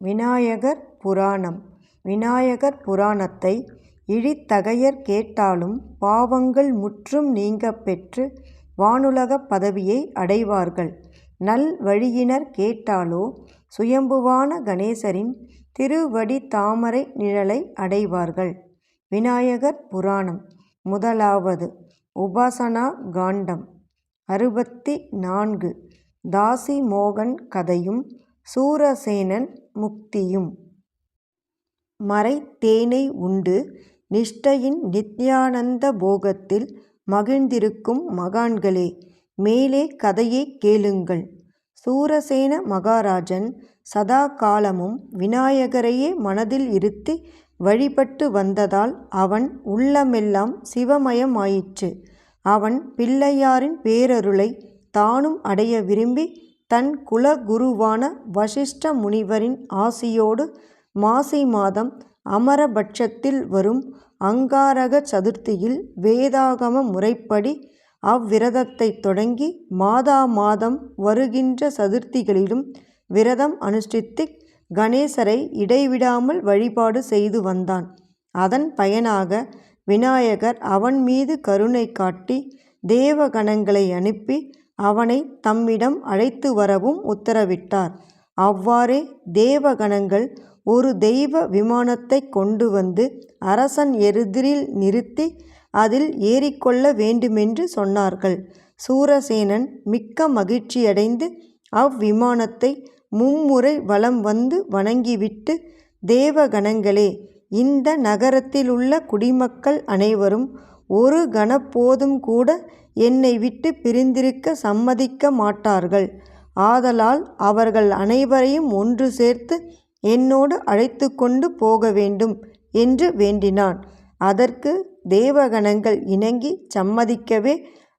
விநாயகர் புராணம் விநாயகர் புராணத்தை இழித்தகையர் கேட்டாலும் பாவங்கள் முற்றும் நீங்கப் பெற்று வானுலகப் பதவியை அடைவார்கள். நல் வழியினர் கேட்டாலோ சுயம்புவான கணேசரின் திருவடி தாமரை நிழலை அடைவார்கள். விநாயகர் புராணம் முதலாவது உபாசனா காண்டம் அறுபத்தி நான்கு தாசி மோகன் கதையும் சூரசேனன் முக்தியும். மறைத்தேனை உண்டு நிஷ்டையின் நித்யானந்த போகத்தில் மகிழ்ந்திருக்கும் மகான்களே மேலே கதையைக் கேளுங்கள். சூரசேன மகாராஜன் சதாகாலமும் விநாயகரையே மனதில் இருத்தி வழிபட்டு வந்ததால் அவன் உள்ளமெல்லாம் சிவமயமாயிற்று. அவன் பிள்ளையாரின் பேரருளை தானும் அடைய விரும்பி தன் குலகுருவான வசிஷ்ட முனிவரின் ஆசியோடு மாசி மாதம் அமரபட்சத்தில் வரும் அங்காரக சதுர்த்தியில் வேதாகம முறைப்படி அவ்விரதத்தைத் தொடங்கி மாதா மாதம் வருகின்ற சதுர்த்திகளிலும் விரதம் அனுஷ்டித்து கணேசரை இடைவிடாமல் வழிபாடு செய்து வந்தான். அதன் பயனாக விநாயகர் அவன் மீது கருணை காட்டி தேவகணங்களை அனுப்பி அவனை தம்மிடம் அழைத்து வரவும் உத்தரவிட்டார். அவ்வாறே தேவகணங்கள் ஒரு தெய்வ விமானத்தை கொண்டு வந்து அரசன் எதிரில் நிறுத்தி அதில் ஏறிக்கொள்ள வேண்டுமென்று சொன்னார்கள். சூரசேனன் மிக்க மகிழ்ச்சியடைந்து அவ்விமானத்தை மும்முறை வலம் வந்து வணங்கிவிட்டு தேவகணங்களே இந்த நகரத்திலுள்ள குடிமக்கள் அனைவரும் ஒரு கணப்போதும்கூட என்னை விட்டு பிரிந்திருக்க சம்மதிக்க மாட்டார்கள். ஆதலால் அவர்கள் அனைவரையும் ஒன்று சேர்த்து என்னோடு அழைத்துக்கொண்டு போக வேண்டும் என்று வேண்டினான். அதற்கு தேவகணங்கள் இணங்கி சம்மதிக்கவே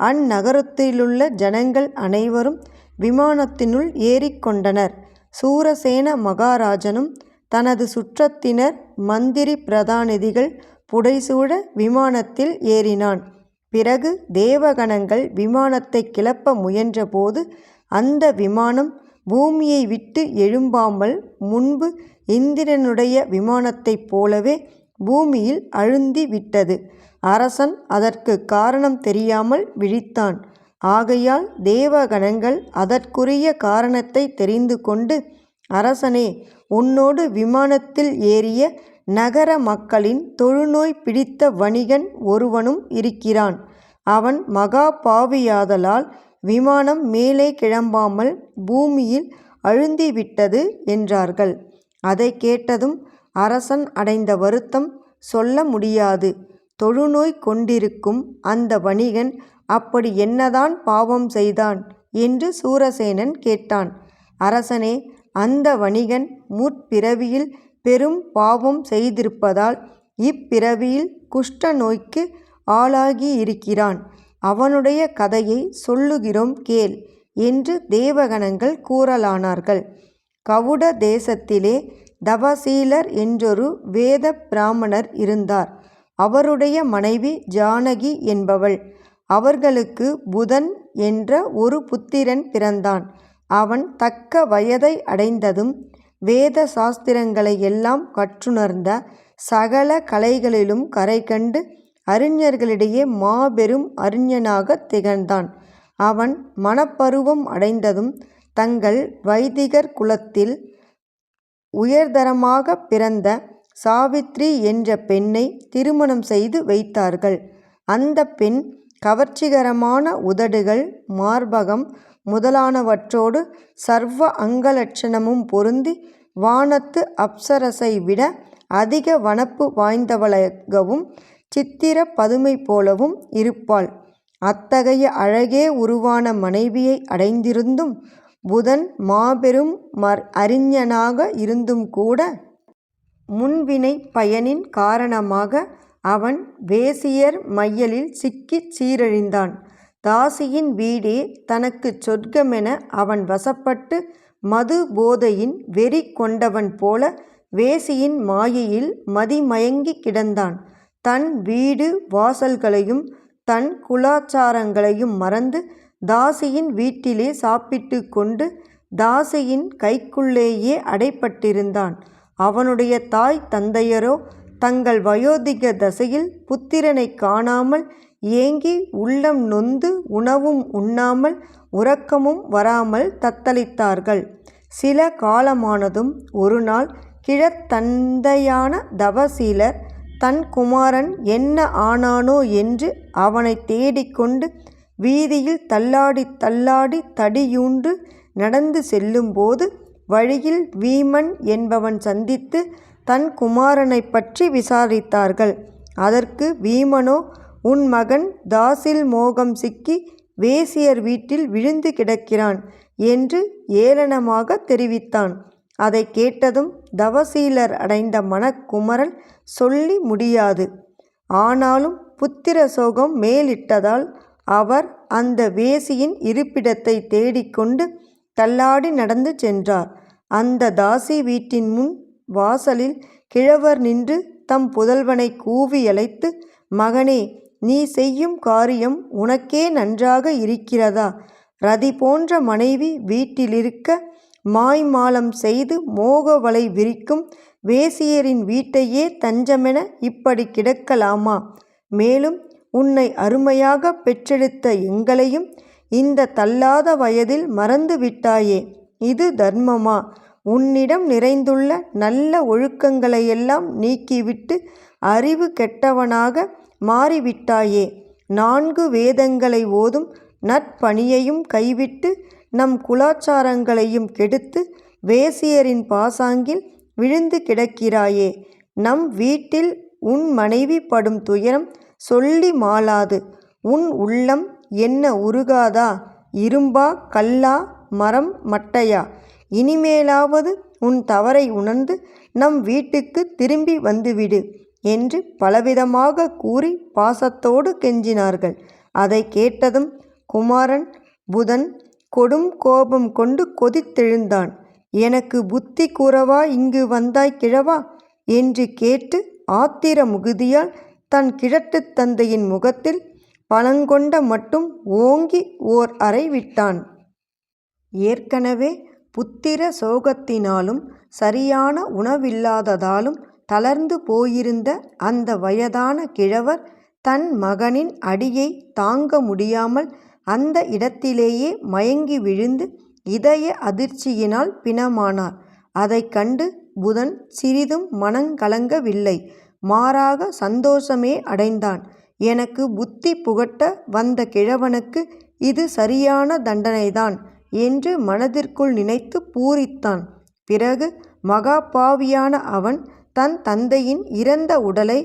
அந்நகரத்திலுள்ள ஜனங்கள் அனைவரும் விமானத்தினுள் ஏறிக்கொண்டனர் சூரசேன மகாராஜனும் தனது சுற்றத்தினர் மந்திரி பிரதாநிதிகள் புடைசூழ விமானத்தில் ஏறினான். பிறகு தேவகணங்கள் விமானத்தை கிளப்ப முயன்றபோது அந்த விமானம் பூமியை விட்டு எழும்பாமல் முன்பு இந்திரனுடைய விமானத்தைப் போலவே பூமியில் அழுந்தி விட்டது. அரசன் அதற்குக் காரணம் தெரியாமல் விழித்தான். ஆகையால் தேவகணங்கள் அதற்குரிய காரணத்தை தெரிந்து கொண்டு அரசனே உன்னோடு விமானத்தில் ஏறிய நகர மக்களின் தொழுநோய் பிடித்த வணிகன் ஒருவனும் இருக்கிறான். அவன் மகா பாவியாதலால் விமானம் மேலே கிளம்பாமல் பூமியில் அழுந்திவிட்டது என்றார்கள். அதைக் கேட்டதும் அரசன் அடைந்த வருத்தம் சொல்ல முடியாது. தொழுநோய் கொண்டிருக்கும் அந்த வணிகன் அப்படி என்னதான் பாவம் செய்தான்? என்று சூரசேனன் கேட்டான். அரசனே அந்த வணிகன் முற்பிறவியில் பெரும் பாவம் செய்திருப்பதால் இப்பிறவியில் குஷ்ட நோய்க்கு ஆளாகியிருக்கிறான். அவனுடைய கதையை சொல்லுகிறோம் கேள் என்று தேவகணங்கள் கூறலானார்கள். கவுட தேசத்திலே தவசீலர் என்றொரு வேத பிராமணர் இருந்தார். அவருடைய மனைவி ஜானகி என்பவள். அவர்களுக்கு புதன் என்ற ஒரு புத்திரன் பிறந்தான். அவன் தக்க வயதை அடைந்ததும் வேத சாஸ்திரங்களையெல்லாம் கற்றுணர்ந்த சகல கலைகளிலும் கரை கண்டு அறிஞர்களிடையே மாபெரும் அறிஞனாக திகழ்ந்தான். அவன் மணப்பருவம் அடைந்ததும் தங்கள் வைதிகர் குலத்தில் உயர்தரமாக பிறந்த சாவித்திரி என்ற பெண்ணை திருமணம் செய்து வைத்தார்கள். அந்த பெண் கவர்ச்சிகரமான உதடுகள் மார்பகம் முதலானவற்றோடு சர்வ அங்கலட்சணமும் பொருந்தி வானத்து அப்சரசை விட அதிக வனப்பு வாய்ந்தவளாகவும் சித்திர பதுமை போலவும் இருப்பாள். அத்தகைய அழகே உருவான மனைவியை அடைந்திருந்தும் புதன் மாபெரும் மர் அறிஞனாக இருந்தும் கூட முன்வினை பயனின் காரணமாக அவன் வேசியர் மையலில் சிக்கிச் சீரழிந்தான். தாசியின் வீடே தனக்குச் சொர்க்கமென அவன் வசப்பட்டு மது போதையின் வெறி கொண்டவன் போல வேசியின் மாயையில் மதிமயங்கிக் கிடந்தான். தன் வீடு வாசல்களையும் தன் குலாச்சாரங்களையும் மறந்து தாசியின் வீட்டிலே சாப்பிட்டுக் கொண்டு தாசியின் கைக்குள்ளேயே அடைப்பட்டிருந்தான். அவனுடைய தாய் தந்தையரோ தங்கள் வயோதிக தசையில் புத்திரனைக் காணாமல் ஏங்கி உள்ளம் நொந்து உணவும் உண்ணாமல் உறக்கமும் வராமல் தத்தளித்தார்கள். சில காலமானதும் ஒருநாள் கிழத்தந்தையான தவசீலர் தன் குமாரன் என்ன ஆனானோ என்று அவனை தேடிக்கொண்டு வீதியில் தள்ளாடித் தள்ளாடித் தடியூண்டு நடந்து செல்லும்போது வழியில் வீமன் என்பவன் சந்தித்து தன் குமாரனைப் பற்றி விசாரித்தார்கள். அதற்கு வீமனோ உன் மகன் தாசில் மோகம் சிக்கி வேசியர் வீட்டில் விழுந்து கிடக்கிறான் என்று ஏளனமாக தெரிவித்தான். அதைக் கேட்டதும் தவசீலர் அடைந்த மனக்குமரல் சொல்லி முடியாது. ஆனாலும் புத்திர சோகம் மேலிட்டதால் அவர் அந்த வேசியின் இருப்பிடத்தை தேடிக்கொண்டு தள்ளாடி நடந்து சென்றார். அந்த தாசி வீட்டின் முன் வாசலில் கிழவர் நின்று தம் புதல்வனைக் கூவியழைத்து மகனே நீ செய்யும் காரியம் உனக்கே நன்றாக இருக்கிறதா? ரதி போன்ற மனைவி வீட்டிலிருக்க மாய்மாலம் செய்து மோக வலை விரிக்கும் வேசியரின் வீட்டையே தஞ்சமென இப்படி கிடக்கலாமா? மேலும் உன்னை அருமையாக பெற்றெடுத்த எங்களையும் இந்த தள்ளாத வயதில் மறந்து விட்டாயே. இது தர்மமா? உன்னிடம் நிறைந்துள்ள நல்ல ஒழுக்கங்களையெல்லாம் நீக்கிவிட்டு அறிவு கெட்டவனாக மாறிவிட்டாயே. நான்கு வேதங்களை ஓதும் நற்பணியையும் கைவிட்டு நம் குலாச்சாரங்களையும் கெடுத்து வேசியரின் பாசாங்கில் விழுந்து கிடக்கிறாயே. நம் வீட்டில் உன் மனைவி படும் துயரம் சொல்லி மாளாது. உன் உள்ளம் என்ன உருகாதா? இரும்பா கல்லா மரம் மட்டையா? இனிமேலாவது உன் தவறை உணர்ந்து நம் வீட்டுக்குத் திரும்பி வந்துவிடு என்று பலவிதமாக கூறி பாசத்தோடு கெஞ்சினார்கள். அதைக் கேட்டதும் குமாரன் புதன் கொடும் கோபம் கொண்டு கொதித்தெழுந்தான். எனக்கு புத்தி கூறவா இங்கு வந்தாய் கிழவா? என்று கேட்டு ஆத்திர முகுதியால் தன் கிழட்டுத் தந்தையின் முகத்தில் பலங்கொண்ட மட்டும் ஓங்கி ஓர் அறை விட்டான். ஏற்கனவே புத்திர சோகத்தினாலும் சரியான உணவில்லாததாலும் தளர்ந்து போயிருந்த அந்த வயதான கிழவர் தன் மகனின் அடியை தாங்க முடியாமல் அந்த இடத்திலேயே மயங்கி விழுந்து இதய அதிர்ச்சியினால் பிணமானார். அதைக் கண்டு புதன் சிறிதும் மனங்கலங்கவில்லை மாறாக சந்தோஷமே அடைந்தான். எனக்கு புத்தி புகட்ட வந்த கிழவனுக்கு இது சரியான தண்டனைதான் என்று மனதிற்குள் நினைத்து பூரித்தான். பிறகு மகாபாவியான அவன் தன் தந்தையின் இறந்த உடலை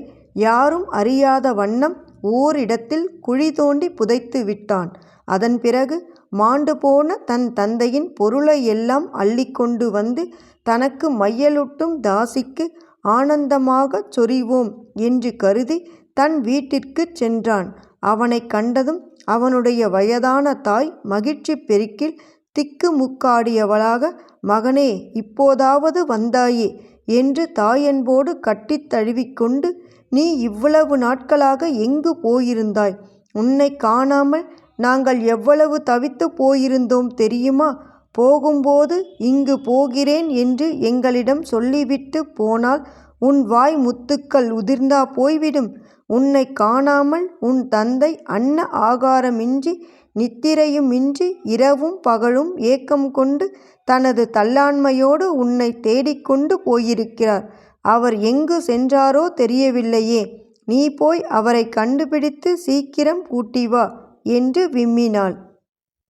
யாரும் அறியாத வண்ணம் ஓரிடத்தில் குழி தோண்டி புதைத்து விட்டான். அதன் பிறகு மாண்டு போன தன் தந்தையின் பொருளை எல்லாம் அள்ளிக்கொண்டு வந்து தனக்கு மையலூட்டும் தாசிக்கு ஆனந்தமாகச் சொரிவோம் என்று கருதி தன் வீட்டிற்குச் சென்றான். அவனை கண்டதும் அவனுடைய வயதான தாய் மகிழ்ச்சி பெருக்கில் திக்குமுக்காடியவளாக மகனே இப்போதாவது வந்தாயே என்று தாயன்போடு கட்டித் தழுவிக்கொண்டு நீ இவ்வளவு நாட்களாக எங்கு போயிருந்தாய்? உன்னை காணாமல் நாங்கள் எவ்வளவு தவித்துப் போயிருந்தோம் தெரியுமா? போகும்போது இங்கு போகிறேன் என்று எங்களிடம் சொல்லிவிட்டு போனால் உன் வாய் முத்துக்கள் உதிர்ந்தா போய்விடும்? உன்னை காணாமல் உன் தந்தை அன்ன ஆகாரமின்றி நித்திரையுமின்றி இரவும் பகலும் ஏக்கம் கொண்டு தனது தள்ளாண்மையோடு உன்னை தேடிக்கொண்டு போயிருக்கிறார். அவர் எங்கு சென்றாரோ தெரியவில்லையே. நீ போய் அவரை கண்டுபிடித்து சீக்கிரம் கூட்டிவா என்று விம்மினாள்.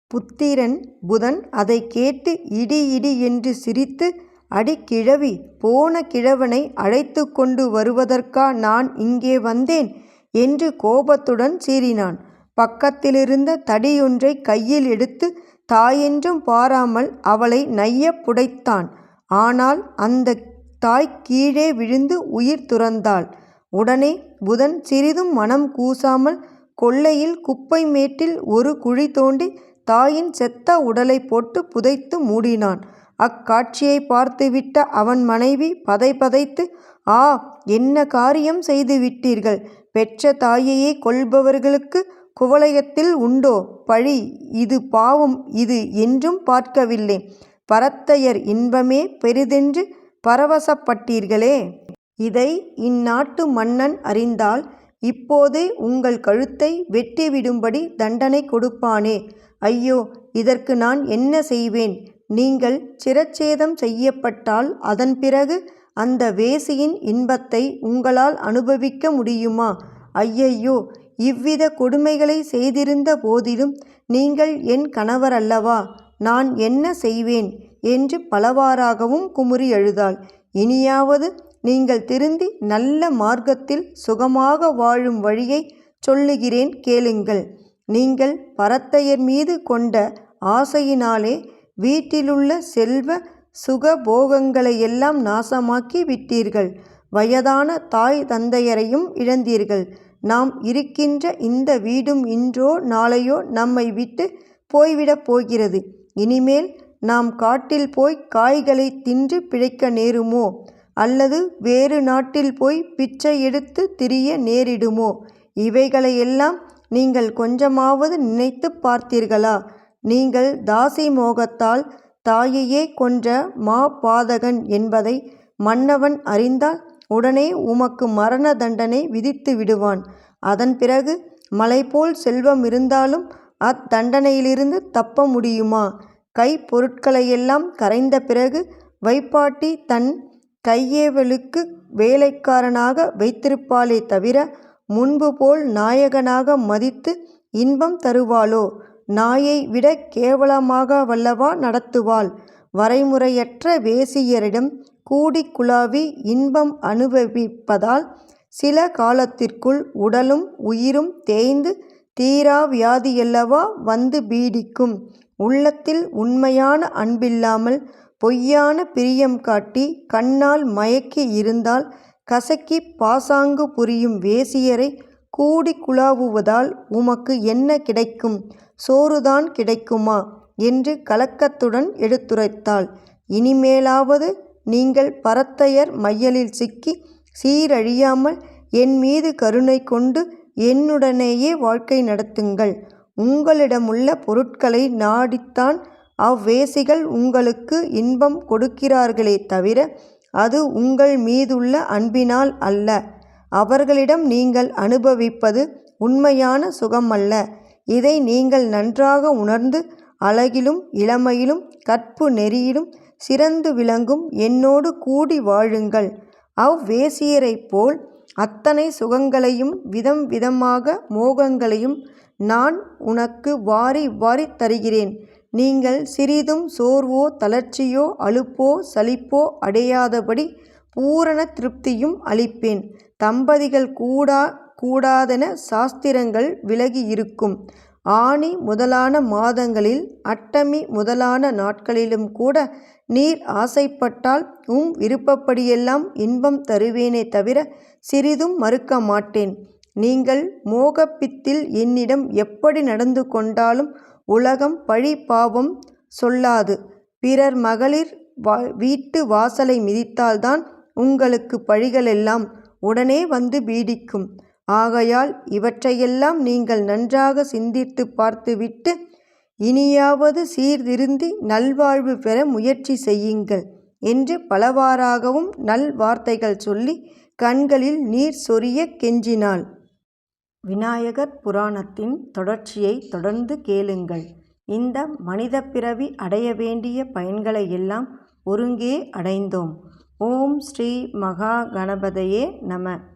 புத்திரன் புதன் அதைக் கேட்டு இடி இடி என்று சிரித்து அடிக்கிழவி போன கிழவனை அழைத்து கொண்டு வருவதற்கா நான் இங்கே வந்தேன்? என்று கோபத்துடன் சீறினான். பக்கத்திலிருந்த தடியொன்றைக் கையில் எடுத்து தாயென்றும் பாராமல் அவளை நையப் புடைத்தான். ஆனால் அந்த தாய் கீழே விழுந்து உயிர் துறந்தாள். உடனே புதன் சிறிதும் மனம் கூசாமல் கொள்ளையில் குப்பை மேட்டில் ஒரு குழி தோண்டி தாயின் செத்த உடலை போட்டு புதைத்து மூடினான். அக்காட்சியை பார்த்துவிட்ட அவன் மனைவி பதை பதைத்து ஆ என்ன காரியம் செய்து விட்டீர்கள்? பெற்ற தாயையே கொள்பவர்களுக்கு குவலயத்தில் உண்டோ பழி இது பாவம் இது என்றும் பார்க்கவில்லை. பரத்தையர் இன்பமே பெரிதென்று பரவசப்பட்டீர்களே இதை இந்நாட்டு மன்னன் அறிந்தால் இப்போதே உங்கள் கழுத்தை வெட்டிவிடும்படி தண்டனை கொடுப்பானே ஐயோ இதற்கு நான் என்ன செய்வேன் நீங்கள் சிரச்சேதம் செய்யப்பட்டால் அதன் பிறகு அந்த வேசியின் இன்பத்தை உங்களால் அனுபவிக்க முடியுமா? ஐயையோ இவ்வித கொடுமைகளை செய்திருந்த போதிலும் நீங்கள் என் கணவர் அல்லவா? நான் என்ன செய்வேன்? என்று பலவாறாகவும் குமுறி எழுதாள். இனியாவது நீங்கள் திருந்தி நல்ல மார்க்கத்தில் சுகமாக வாழும் வழியை சொல்லுகிறேன் கேளுங்கள். நீங்கள் பரத்தையர் மீது கொண்ட ஆசையினாலே வீட்டிலுள்ள செல்வ சுகபோகங்களையெல்லாம் நாசமாக்கி விட்டீர்கள். வயதான தாய் தந்தையரையும் இழந்தீர்கள். நாம் இருக்கின்ற இந்த வீடும் இன்றோ நாளையோ நம்மை விட்டு போய்விடப் போகிறது. இனிமேல் நாம் காட்டில் போய் காய்களை தின்று பிழைக்க நேருமோ? அல்லது வேறு நாட்டில் போய் பிச்சை எடுத்து திரிய நேரிடுமோ? இவைகளையெல்லாம் நீங்கள் கொஞ்சமாவது நினைத்து பார்த்தீர்களா? நீங்கள் தாசி மோகத்தால் தாயையே கொன்ற மா பாதகன் என்பதை மன்னவன் அறிந்தால் உடனே உமக்கு மரண தண்டனை விதித்து விடுவான். அதன் பிறகு மலை போல் செல்வம் இருந்தாலும் அத்தண்டனையிலிருந்து தப்ப முடியுமா? கை பொருட்களையெல்லாம் கரைந்த பிறகு வைப்பாட்டி தன் கையேவலுக்கு வேலைக்காரனாக வைத்திருப்பாளே தவிர முன்பு போல் நாயகனாக மதித்து இன்பம் தருவாளோ? நாயை விட கேவலமாக வல்லவா நடத்துவாள். வரைமுறையற்ற வேசியரிடம் கூடி குழாவி இன்பம் அனுபவிப்பதால் சில காலத்திற்குள் உடலும் உயிரும் தேய்ந்து தீரா வியாதியல்லவா வந்து பீடிக்கும். உள்ளத்தில் உண்மையான அன்பில்லாமல் பொய்யான பிரியம் காட்டி கண்ணால் மயக்கி இருந்தால் கசக்கி பாசாங்கு புரியும் வேசியரை கூடி குழாவுவதால் உமக்கு என்ன கிடைக்கும்? சோறுதான் கிடைக்குமா? என்று கலக்கத்துடன் எடுத்துரைத்தாள். இனிமேலாவது நீங்கள் பரத்தையர் மையலில் சிக்கி சீரழியாமல் என் மீது கருணை கொண்டு என்னுடனேயே வாழ்க்கை நடத்துங்கள். உங்களிடமுள்ள பொருட்களை நாடித்தான் அவ்வேசிகள் உங்களுக்கு இன்பம் கொடுக்கிறார்களே தவிர அது உங்கள் மீதுள்ள அன்பினால் அல்ல. அவர்களிடம் நீங்கள் அனுபவிப்பது உண்மையான சுகமல்ல. இதை நீங்கள் நன்றாக உணர்ந்து அழகிலும் இளமையிலும் கற்பு நெறியிலும் சிறந்து விளங்கும் என்னோடு கூடி வாழுங்கள். அவ்வேசியரைப் போல் அத்தனை சுகங்களையும் விதம் விதமாக மோகங்களையும் நான் உனக்கு வாரி வாரி தருகிறேன். நீங்கள் சிறிதும் சோர்வோ தளர்ச்சியோ அலுப்போ சலிப்போ அடையாதபடி பூரண திருப்தியும் அளிப்பேன். தம்பதிகள் கூடா கூடாதென சாஸ்திரங்கள் விலகி இருக்கும் ஆனி முதலான மாதங்களில் அட்டமி முதலான நாட்களிலும் கூட நீர் ஆசைப்பட்டால் உம் விருப்பப்படியெல்லாம் இன்பம் தருவேனே தவிர சிறிதும் மறுக்க மாட்டேன். நீங்கள் மோகப்பித்தில் என்னிடம் எப்படி நடந்து கொண்டாலும் உலகம் பழி பாவம் சொல்லாது. பிறர் மகளிர் வா வீட்டு வாசலை மிதித்தால்தான் உங்களுக்கு பழிகளெல்லாம் உடனே வந்து பீடிக்கும். ஆகையால் இவற்றையெல்லாம் நீங்கள் நன்றாக சிந்தித்து பார்த்துவிட்டு இனியாவது சீர்திருந்தி நல்வாழ்வு பெற முயற்சி செய்யுங்கள் என்று பலவாறாகவும் நல் வார்த்தைகள் சொல்லி கண்களில் நீர் சொரிய கெஞ்சினாள். விநாயகர் புராணத்தின் தொடர்ச்சியை தொடர்ந்து கேளுங்கள். இந்த மனித பிறவி அடைய வேண்டிய பயன்களை எல்லாம் ஒருங்கே அடைந்தோம். ஓம் ஸ்ரீ மகா கணபதையே நம.